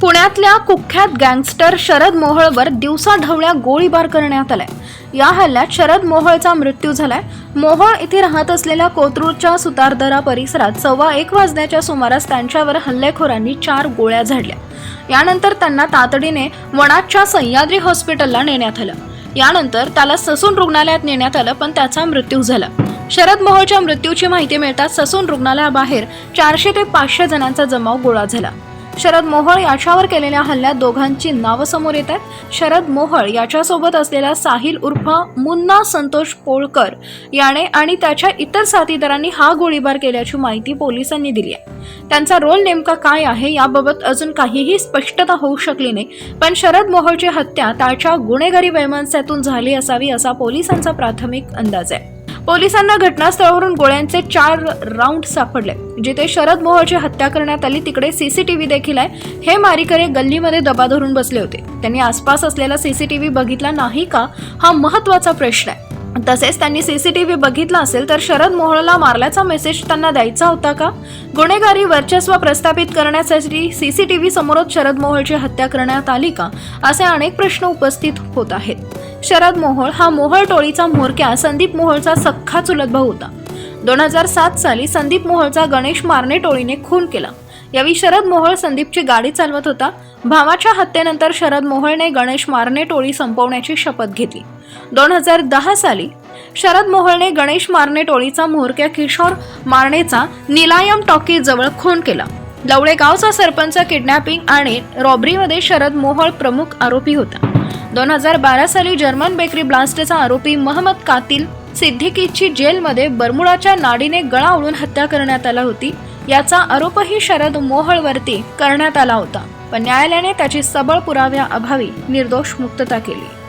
पुण्यातल्या कुख्यात गँगस्टर शरद मोहळवर दिवसा ढवळ्या गोळीबार करण्यात आलाय. या हल्ल्यात शरद मोहळचा मृत्यू झालाय. मोहोळ इथे राहत असलेल्या कोथरूडच्या सुतारदरा परिसरात सव्वा एक वाजण्याच्या सुमारास त्यांच्यावर हल्लेखोरांनी चार गोळ्या झाडल्या. यानंतर त्यांना तातडीने वणाटच्या सह्याद्री हॉस्पिटलला नेण्यात आलं. यानंतर त्याला ससून रुग्णालयात नेण्यात आलं पण त्याचा मृत्यू झाला. शरद मोहळच्या मृत्यूची माहिती मिळताच ससून रुग्णालयाबाहेर चारशे ते पाचशे जणांचा जमाव गोळा झाला. शरद मोहोळ याच्यावर केलेल्या हल्ल्यात दोघांची नावं समोर येत आहेत. शरद मोहोळ याच्यासोबत असलेला साहिल उर्फ मुन्ना संतोष पोळकर याने आणि त्याच्या इतर साथीदारांनी हा गोळीबार केल्याची माहिती पोलिसांनी दिली आहे. त्यांचा रोल नेमका काय आहे याबाबत अजून काहीही स्पष्टता होऊ शकली नाही पण शरद मोहोळची हत्या त्याच्या गुन्हेगारी वैमनस्यातून झाली असावी असा पोलिसांचा प्राथमिक अंदाज आहे. पोलिसांना घटनास्थळावरून गोळ्यांचे चार राऊंड सापडले. जिथे शरद मोहोळची हत्या करण्यात आली तिकडे सीसीटीव्ही देखील आहे. हे मारीकरे गल्लीमध्ये दबा धरून बसले होते. त्यांनी आसपास असलेला सीसीटीव्ही बघितला नाही का हा महत्त्वाचा प्रश्न आहे. तसेच त्यांनी सीसीटीव्ही बघितला असेल तर शरद मोहळला मारल्याचा मेसेज त्यांना द्यायचा होता का? गुन्हेगारी वर्चस्व प्रस्थापित करण्यासाठी सीसीटीव्ही समोरच शरद मोहळची हत्या करण्यात आली का? असे अनेक प्रश्न उपस्थित होत आहेत. शरद मोहोळ हा मोहोळ टोळीचा म्होरक्या संदीप मोहोळचा सख्खा चुलत भाऊ होता. दोन हजार सात साली संदीप मोहोळचा गणेश मारणे टोळीने खून केला. यावेळी शरद मोहोळ संदीपची गाडी चालवत होता. भावाच्या हत्येनंतर शरद मोहोळने गणेश मारणे टोळी संपवण्याची शपथ घेतली. दोन हजार दहा साली शरद मोहोळने गणेश मारणे टोळीचा म्होरक्या किशोर मारणेचा निलायम टॉकीजवळ खून केला. लवळेगावचा सरपंच किडनॅपिंग आणि रॉबरीमध्ये शरद मोहोळ प्रमुख आरोपी होता. दोन हजार बारा साली जर्मन बेकरी ब्लास्टचा आरोपी महमद कातील सिद्दीकीची जेलमध्ये बर्मुडाच्या नाडीने गळा उडून हत्या करण्यात आला होती. याचा आरोपही शरद मोहळवरती करण्यात आला होता. पण न्यायालयाने त्याची सबळ पुराव्याअभावी निर्दोष मुक्तता केली.